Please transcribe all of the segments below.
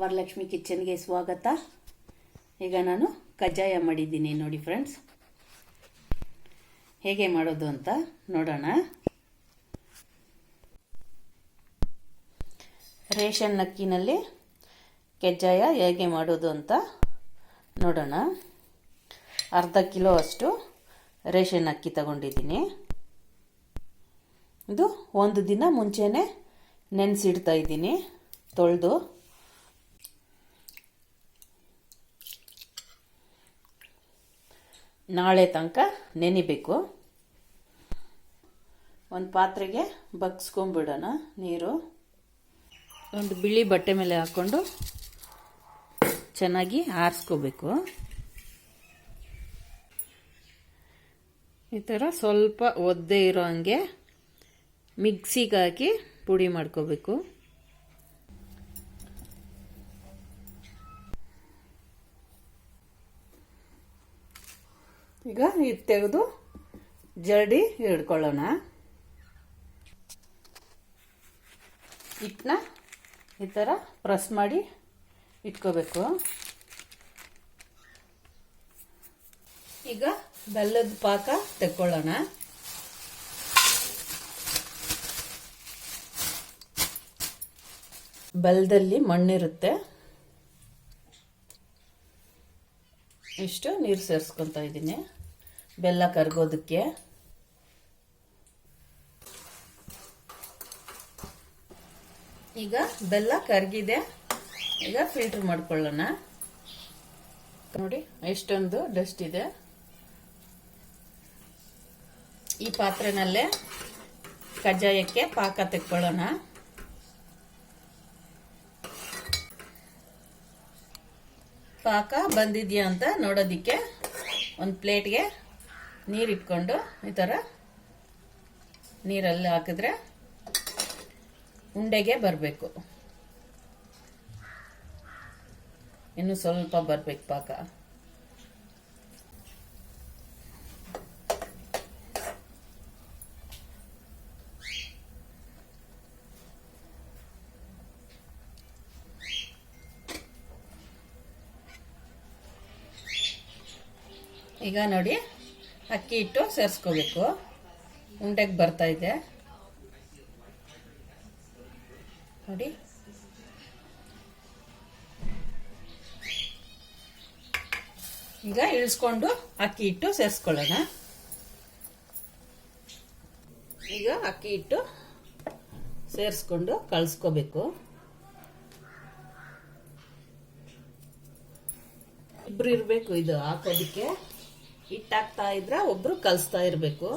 ವರಲಕ್ಷ್ಮಿ ಕಿಚನ್ಗೆ ಸ್ವಾಗತ. ಈಗ ನಾನು ಕಜ್ಜಾಯ ಮಾಡಿದ್ದೀನಿ ನೋಡಿ ಫ್ರೆಂಡ್ಸ್. ಹೇಗೆ ಮಾಡೋದು ಅಂತ ನೋಡೋಣ. ರೇಷನ್ ಅಕ್ಕಿನಲ್ಲಿ ಕಜ್ಜಾಯ ಹೇಗೆ ಮಾಡೋದು ಅಂತ ನೋಡೋಣ. ಅರ್ಧ ಕಿಲೋ ಅಷ್ಟು ರೇಷನ್ ಅಕ್ಕಿ ತಗೊಂಡಿದ್ದೀನಿ. ಇದು ಒಂದು ದಿನ ಮುಂಚೆನೇ ನೆನೆಸಿಡ್ತಾ ಇದ್ದೀನಿ ತೊಳೆದು. ನಾಳೆ ತನಕ ನೆನಿಬೇಕು. ಒಂದು ಪಾತ್ರೆಗೆ ಬಗ್ಸ್ಕೊಂಬಿಡೋಣ ನೀರು. ಒಂದು ಬಿಳಿ ಬಟ್ಟೆ ಮೇಲೆ ಹಾಕ್ಕೊಂಡು ಚೆನ್ನಾಗಿ ಆರಿಸ್ಕೋಬೇಕು. ಈ ಥರ ಸ್ವಲ್ಪ ಒದ್ದೆ ಇರೋ ಹಂಗೆ ಮಿಕ್ಸಿಗೆ ಹಾಕಿ ಪುಡಿ ಮಾಡ್ಕೋಬೇಕು. ಈಗ ಇದು ತೆಗೆದು ಜರಡಿ ಹಿಡ್ಕೊಳ್ಳೋಣ. ಹಿಟ್ಟನ್ನ ಈ ಥರ ಪ್ರೆಸ್ ಮಾಡಿ ಇಟ್ಕೋಬೇಕು. ಈಗ ಬೆಲ್ಲದ ಪಾಕ ತೆಕ್ಕೊಳ್ಳೋಣ. ಬೆಲ್ಲದಲ್ಲಿ ಮಣ್ಣಿರುತ್ತೆ. ಇಷ್ಟು ನೀರು ಸೇರಿಸ್ಕೊತಾ ಇದ್ದೀನಿ. ಬೆಲ್ಲ ಕರಗೋದಕ್ಕೆ. ಈಗ ಬೆಲ್ಲ ಕರಗಿದೆ. ಈಗ ಫಿಲ್ಟರ್ ಮಾಡ್ಕೊಳ್ಳೋಣ. ನೋಡಿ ಎಷ್ಟೊಂದು ಡಸ್ಟ್ ಇದೆ. ಈ ಪಾತ್ರೆನಲ್ಲೇ ಕಜ್ಜಾಯಕ್ಕೆ ಪಾಕ ತೆಕ್ಕೊಳ್ಳೋಣ. ಪಾಕ ಬಂದಿದೆಯಾ ಅಂತ ನೋಡೋದಕ್ಕೆ ಒಂದು ಪ್ಲೇಟ್ಗೆ ನೀರು ಇಟ್ಕೊಂಡು ಈ ಥರ ನೀರಲ್ಲಿ ಹಾಕಿದ್ರೆ ಉಂಡೆಗೆ ಬರಬೇಕು. ಇನ್ನು ಸ್ವಲ್ಪ ಬರ್ಬೇಕು ಪಾಕ. ಈಗ ನೋಡಿ, ಅಕ್ಕಿ ಹಿಟ್ಟು ಸೇರಿಸ್ಕೋಬೇಕು. ಉಂಡೆಗೆ ಬರ್ತಾ ಇದೆ. ನೋಡಿ. ಈಗ ಇಳಿಸ್ಕೊಂಡು ಅಕ್ಕಿ ಹಿಟ್ಟು ಸೇರಿಸ್ಕೊಳ್ಳೋಣ. ಈಗ ಅಕ್ಕಿ ಹಿಟ್ಟು ಸೇರಿಸ್ಕೊಂಡು ಕಳಿಸ್ಕೋಬೇಕು. ಇಬ್ರು ಇರಬೇಕು ಇದು ಹಾಕೋದಕ್ಕೆ. ಹಿಟ್ಟಾಕ್ತಾ ಇದ್ರ ಒಬ್ರು ಕಲಿಸ್ತಾ ಇರಬೇಕು.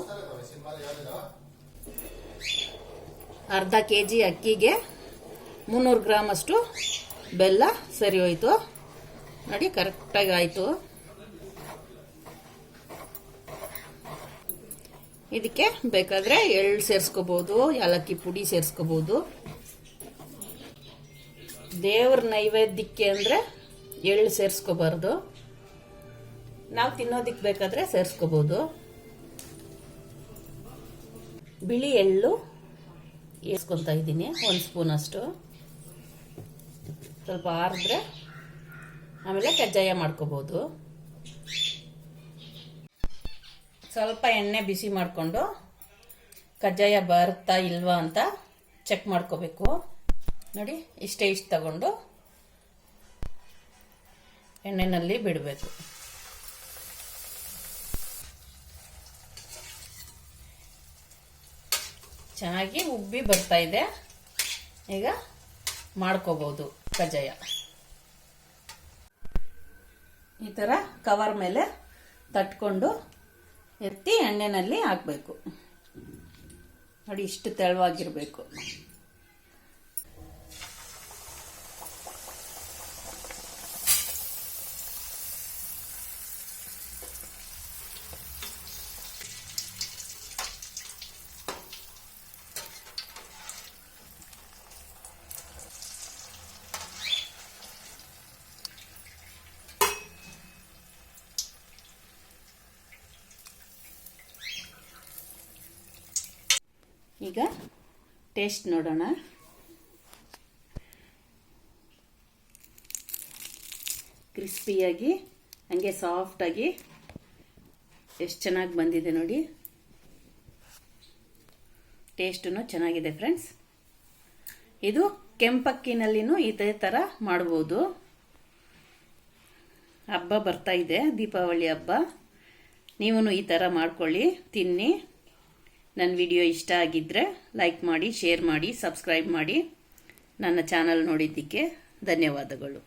ಅರ್ಧ ಕೆ ಜಿ ಅಕ್ಕಿಗೆ ಮುನ್ನೂರು ಗ್ರಾಮ್ ಅಷ್ಟು ಬೆಲ್ಲ ಸರಿ ಹೋಯ್ತು. ನೋಡಿ ಕರೆಕ್ಟಾಗಿ ಆಯಿತು. ಇದಕ್ಕೆ ಬೇಕಾದ್ರೆ ಎಳ್ಳು ಸೇರಿಸ್ಕೋಬೋದು ಏಲಕ್ಕಿ ಪುಡಿ ಸೇರಿಸ್ಕೋಬೋದು. ದೇವ್ರ ನೈವೇದ್ಯಕ್ಕೆ ಅಂದರೆ ಎಳ್ಳು ಸೇರಿಸ್ಕೋಬಾರ್ದು. ನಾವು ತಿನ್ನೋದಕ್ಕೆ ಬೇಕಾದ್ರೆ ಸೇರಿಸ್ಕೋಬೋದು. ಬಿಳಿ ಎಳ್ಳು ಏರ್ಸ್ಕೊತಾ ಇದ್ದೀನಿ, ಒಂದು ಸ್ಪೂನ್ ಅಷ್ಟು. ಸ್ವಲ್ಪ ಆರಿದ್ರೆ ಆಮೇಲೆ ಕಜ್ಜಾಯ ಮಾಡ್ಕೋಬೋದು. ಸ್ವಲ್ಪ ಎಣ್ಣೆ ಬಿಸಿ ಮಾಡಿಕೊಂಡು ಕಜ್ಜಾಯ ಬರುತ್ತಾ ಇಲ್ವಾ ಅಂತ ಚೆಕ್ ಮಾಡ್ಕೋಬೇಕು. ನೋಡಿ, ಇಷ್ಟೇ ಇಷ್ಟು ತಗೊಂಡು ಎಣ್ಣೆನಲ್ಲಿ ಬಿಡಬೇಕು. ಚೆನ್ನಾಗಿ ಉಬ್ಬಿ ಬರ್ತಾ ಇದೆ. ಈಗ ಮಾಡ್ಕೋಬಹುದು ಕಜ್ಜಾಯ. ಈ ಥರ ಕವರ್ ಮೇಲೆ ತಟ್ಕೊಂಡು ಎತ್ತಿ ಎಣ್ಣೆನಲ್ಲಿ ಹಾಕಬೇಕು. ನೋಡಿ ಇಷ್ಟು ತೆಳುವಾಗಿರಬೇಕು. ಈಗ ಟೇಸ್ಟ್ ನೋಡೋಣ. ಕ್ರಿಸ್ಪಿಯಾಗಿ, ಹಂಗೆ ಸಾಫ್ಟಾಗಿ ಎಷ್ಟು ಚೆನ್ನಾಗಿ ಬಂದಿದೆ ನೋಡಿ. ಟೇಸ್ಟೂ ಚೆನ್ನಾಗಿದೆ ಫ್ರೆಂಡ್ಸ್. ಇದು ಕೆಂಪಕ್ಕಿನಲ್ಲಿನೂ ಇದೇ ಥರ ಮಾಡ್ಬೋದು. ಹಬ್ಬ ಬರ್ತಾ ಇದೆ, ದೀಪಾವಳಿ ಹಬ್ಬ. ನೀವು ಈ ಥರ ಮಾಡ್ಕೊಳ್ಳಿ, ತಿನ್ನಿ. ನನ್ನ ವಿಡಿಯೋ ಇಷ್ಟ ಆಗಿದ್ದರೆ ಲೈಕ್ ಮಾಡಿ ಶೇರ್ ಮಾಡಿ ಸಬ್ಸ್ಕ್ರೈಬ್ ಮಾಡಿ ನನ್ನ ಚಾನಲ್ ನೋಡಿದ್ದಕ್ಕೆ ಧನ್ಯವಾದಗಳು.